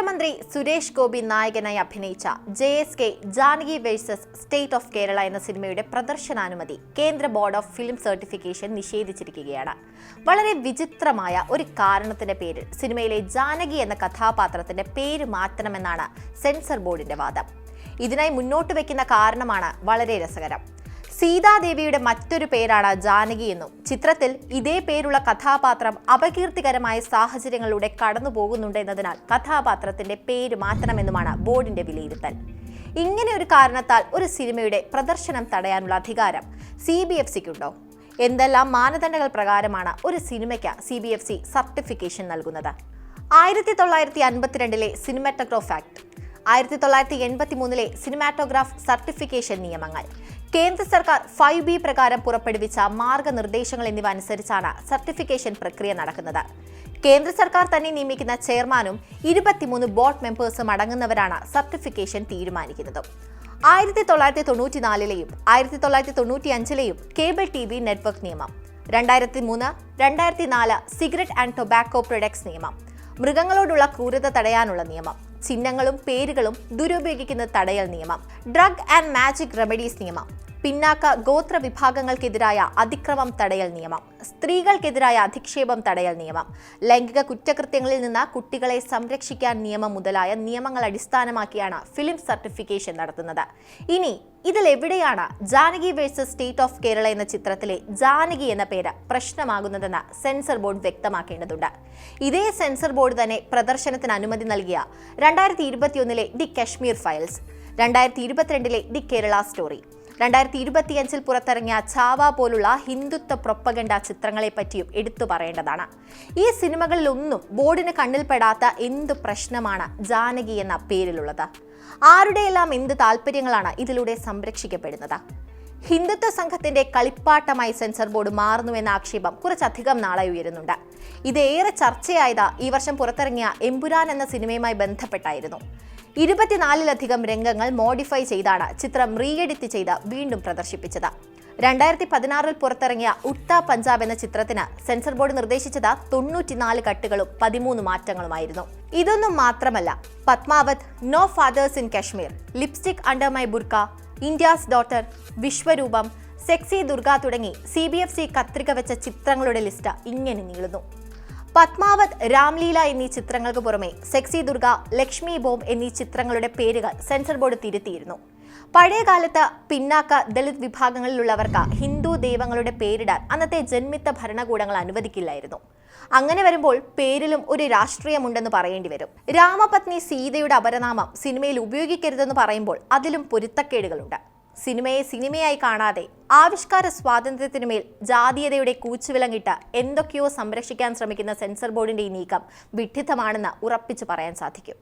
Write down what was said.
കേന്ദ്രമന്ത്രി സുരേഷ് ഗോപി നായകനായി അഭിനയിച്ച J S K Janaki versus state of Kerala എന്ന സിനിമയുടെ പ്രദർശനാനുമതി കേന്ദ്ര ബോർഡ് ഓഫ് ഫിലിം സർട്ടിഫിക്കേഷൻ നിഷേധിച്ചിരിക്കുകയാണ്. വളരെ വിചിത്രമായ ഒരു കാരണത്തിന്റെ പേരിൽ സിനിമയിലെ ജാനകി എന്ന കഥാപാത്രത്തിന്റെ പേര് മാറ്റണമെന്നാണ് സെൻസർ ബോർഡിന്റെ വാദം. ഇതിനായി മുന്നോട്ട് വയ്ക്കുന്ന കാരണമാണ് വളരെ രസകരം. സീതാദേവിയുടെ മറ്റൊരു പേരാണ് ജാനകി എന്നും. ചിത്രത്തിൽ ഇതേ പേരുള്ള കഥാപാത്രം അപകീർത്തികരമായ സാഹചര്യങ്ങളിലൂടെ കടന്നു പോകുന്നുണ്ട് എന്നതിനാൽ കഥാപാത്രത്തിന്റെ പേര് മാറ്റണമെന്നുമാണ് ബോർഡിന്റെ വിലയിരുത്തൽ. ഇങ്ങനെ ഒരു കാരണത്താൽ ഒരു സിനിമയുടെ പ്രദർശനം തടയാനുള്ള അധികാരം സി ബി എഫ് സിക്കുണ്ടോ? എന്തെല്ലാം മാനദണ്ഡങ്ങൾ പ്രകാരമാണ് ഒരു സിനിമയ്ക്ക് C B F C certification നൽകുന്നത്? ആയിരത്തി തൊള്ളായിരത്തി അൻപത്തിരണ്ടിലെ സിനിമാറ്റോഗ്രാഫ് ആക്ട്. ആയിരത്തി തൊള്ളായിരത്തി എൺപത്തി മൂന്നിലെ സിനിമാറ്റോഗ്രാഫ് സർട്ടിഫിക്കേഷൻ നിയമങ്ങൾ. കേന്ദ്ര സർക്കാർ ഫൈവ് ബി പ്രകാരം പുറപ്പെടുവിച്ച മാർഗനിർദ്ദേശങ്ങൾ എന്നിവ അനുസരിച്ചാണ് സർട്ടിഫിക്കേഷൻ പ്രക്രിയ നടക്കുന്നത്. കേന്ദ്ര സർക്കാർ തന്നെ നിയമിക്കുന്ന ചെയർമാനും ഇരുപത്തിമൂന്ന് ബോർഡ് മെമ്പേഴ്സും അടങ്ങുന്നവരാണ് സർട്ടിഫിക്കേഷൻ തീരുമാനിക്കുന്നത്. ആയിരത്തി തൊള്ളായിരത്തി തൊണ്ണൂറ്റിനാലിലെയും ആയിരത്തി തൊള്ളായിരത്തി തൊണ്ണൂറ്റി അഞ്ചിലെയും കേബിൾ ടി വി നെറ്റ്വർക്ക് നിയമം. രണ്ടായിരത്തി മൂന്ന് രണ്ടായിരത്തി നാല് സിഗരറ്റ് ആൻഡ് ടൊബാക്കോ പ്രൊഡക്ട്സ് നിയമം. മൃഗങ്ങളോടുള്ള ക്രൂരത തടയാനുള്ള നിയമം. ചിഹ്നങ്ങളും പേരുകളും ദുരുപയോഗിക്കുന്ന തടയൽ നിയമം. ഡ്രഗ് ആൻഡ് മാജിക് റെമഡീസ് നിയമം. പിന്നാക്ക ഗോത്ര വിഭാഗങ്ങൾക്കെതിരായ അതിക്രമം തടയൽ നിയമം. സ്ത്രീകൾക്കെതിരായ അധിക്ഷേപം തടയൽ നിയമം. ലൈംഗിക കുറ്റകൃത്യങ്ങളിൽ നിന്ന് കുട്ടികളെ സംരക്ഷിക്കാൻ നിയമം മുതലായ നിയമങ്ങൾ അടിസ്ഥാനമാക്കിയാണ് ഫിലിം സർട്ടിഫിക്കേഷൻ നടത്തുന്നത്. ഇനി ഇതിൽ എവിടെയാണ് Janaki versus state of Kerala എന്ന ചിത്രത്തിലെ ജാനകി എന്ന പേര് പ്രശ്നമാകുന്നതെന്ന് സെൻസർ ബോർഡ് വ്യക്തമാക്കേണ്ടതുണ്ട്. ഇതേ സെൻസർ ബോർഡ് തന്നെ പ്രദർശനത്തിന് അനുമതി നൽകിയ രണ്ടായിരത്തി ഇരുപത്തിയൊന്നിലെ ദി കശ്മീർ ഫയൽസ് രണ്ടായിരത്തി ഇരുപത്തിരണ്ടിലെ ദി കേരള സ്റ്റോറി. രണ്ടായിരത്തി ഇരുപത്തിയഞ്ചിൽ പുറത്തിറങ്ങിയ ചാവ പോലുള്ള ഹിന്ദുത്വ പ്രൊപ്പഗണ്ട ചിത്രങ്ങളെ പറ്റിയും എടുത്തു പറയേണ്ടതാണ്. ഈ സിനിമകളിലൊന്നും ബോർഡിന് കണ്ണിൽപ്പെടാത്ത എന്ത് പ്രശ്നമാണ് ജാനകി എന്ന പേരിലുള്ളത്? ആരുടെയെല്ലാം എന്ത് താല്പര്യങ്ങളാണ് ഇതിലൂടെ സംരക്ഷിക്കപ്പെടുന്നത്? ഹിന്ദുത്വ സംഘത്തിന്റെ കളിപ്പാട്ടമായി സെൻസർ ബോർഡ് മാറുന്നുവെന്ന ആക്ഷേപം കുറച്ചധികം നാളെ ഉയരുന്നുണ്ട്. ഇതേറെ ചർച്ചയായത് ഈ വർഷം പുറത്തിറങ്ങിയ എമ്പുരാൻ എന്ന സിനിമയുമായി ബന്ധപ്പെട്ടായിരുന്നു. ഇരുപത്തിനാലിലധികം രംഗങ്ങൾ മോഡിഫൈ ചെയ്താണ് ചിത്രം റീഎഡിറ്റ് ചെയ്ത് വീണ്ടും പ്രദർശിപ്പിച്ചത്. രണ്ടായിരത്തി പതിനാറിൽ പുറത്തിറങ്ങിയ ഉത്ത പഞ്ചാബ് എന്ന ചിത്രത്തിന് സെൻസർ ബോർഡ് നിർദ്ദേശിച്ചത് തൊണ്ണൂറ്റിനാല് കട്ടുകളും പതിമൂന്ന് മാറ്റങ്ങളുമായിരുന്നു. ഇതൊന്നും മാത്രമല്ല Padmaavat no fathers in Kashmir lipstick under my burka India's daughter Vishwaroopam sexy Durga തുടങ്ങി സി ബി എഫ് സി കത്രിക വെച്ച ചിത്രങ്ങളുടെ ലിസ്റ്റ് ഇങ്ങനെ നീളുന്നു. പത്മാവത് രാംലീല എന്നീ ചിത്രങ്ങൾക്ക് പുറമെ സെക്സി ദുർഗ ലക്ഷ്മി ബോംബ് എന്നീ ചിത്രങ്ങളുടെ പേരുകൾ സെൻസർ ബോർഡ് തിരുത്തിയിരുന്നു. പഴയകാലത്ത് പിന്നാക്ക ദളിത് വിഭാഗങ്ങളിലുള്ളവർക്ക് ഹിന്ദു ദൈവങ്ങളുടെ പേരിടാൻ അന്നത്തെ ജന്മിത്ത ഭരണകൂടങ്ങൾ അനുവദിക്കില്ലായിരുന്നു. അങ്ങനെ വരുമ്പോൾ പേരിലും ഒരു രാഷ്ട്രീയമുണ്ടെന്ന് പറയേണ്ടി വരും. രാമപത്നി സീതയുടെ അപരനാമം സിനിമയിൽ ഉപയോഗിക്കരുതെന്ന് പറയുമ്പോൾ അതിലും പൊരുത്തക്കേടുകളുണ്ട്. സിനിമയെ സിനിമയായി കാണാതെ ആവിഷ്കാര സ്വാതന്ത്ര്യത്തിനുമേൽ ജാതീയതയുടെ കൂച്ചുവിലങ്ങിട്ട് എന്തൊക്കെയോ സംരക്ഷിക്കാൻ ശ്രമിക്കുന്ന സെൻസർ ബോർഡിന്റെ ഈ നീക്കം വിഡ്ഢിത്തമാണെന്ന് ഉറപ്പിച്ചു പറയാൻ സാധിക്കും.